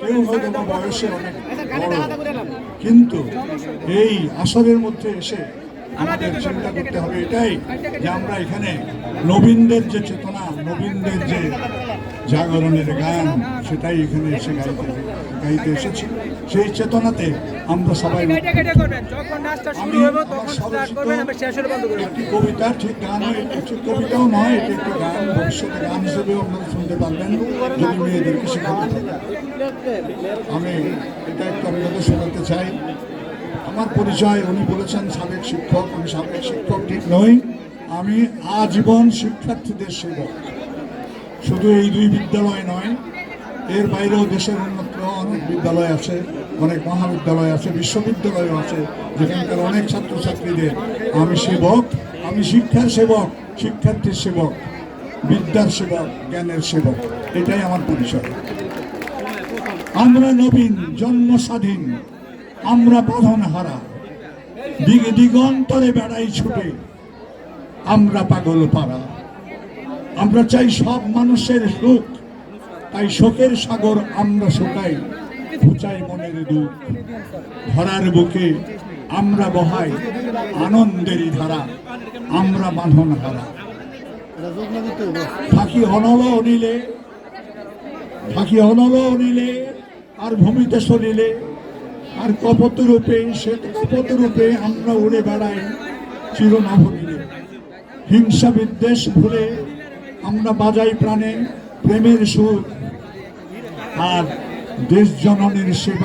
কেউ হয়তো বা বয়সে অনেক বড়। কিন্তু এই আসরের মধ্যে এসে আমাদের চিন্তা করতে হবে এটাই যে আমরা এখানে নবীনদের যে চেতনা, নবীনদের যে জাগরণের গান সেটাই এখানে এসে গাইতে গাইতে এসেছি। সেই চেতনাতে আমরা সবাই একটি কবিতা ঠিক গান একটি কবিতাও নয় এটি একটি গান ভবিষ্যতে গান হিসেবেও আপনারা শুনতে পারবেন যদি মেয়েদেরকে শেখাতে। আমি এটা একটু আপনাদের শোনাতে চাই। আমার পরিচয় উনি বলেছেন সাবেক শিক্ষক আমি সাবেক শিক্ষক ঠিক নই। আমি আজীবন শিক্ষার্থীদের সেবক। শুধু এই দুই বিদ্যালয় নয়, এর বাইরেও দেশের অন্যত্র অনেক বিদ্যালয় আছে, অনেক মহাবিদ্যালয় আছে বিশ্ববিদ্যালয় আছে, যেখানকার অনেক ছাত্রছাত্রীদের আমি সেবক, আমি শিক্ষার সেবক, শিক্ষার্থীর সেবক, বিদ্যার সেবক, জ্ঞানের সেবক, এটাই আমার পরিচয়। আমরা নবীন, জন্ম স্বাধীন, আমরা বাঁধন হারা দিকে দিগন্তরে বেড়াই ছুটে, আমরা পাগল পাড়া। আমরা চাই সব মানুষের সুখ। তাই শোকের সাগর আমরা শোকাই, ঘুচাই মনের দুঃখ ধরার বুকে আমরা বহাই আনন্দেরই ধারা, আমরা বাঁধন হারা। থাকি অনল অনিলে, থাকি অনল অনিলে, আর ভূমিতে সলিলে আর কপত রূপে, সে কপত রূপে আমরা উড়ে বেড়াই চিরনভনীলে। হিংসা বিদ্বেষ ভুলে আমরা বাজাই প্রাণে প্রেমের সুর। আর দেশ জননীর সেবা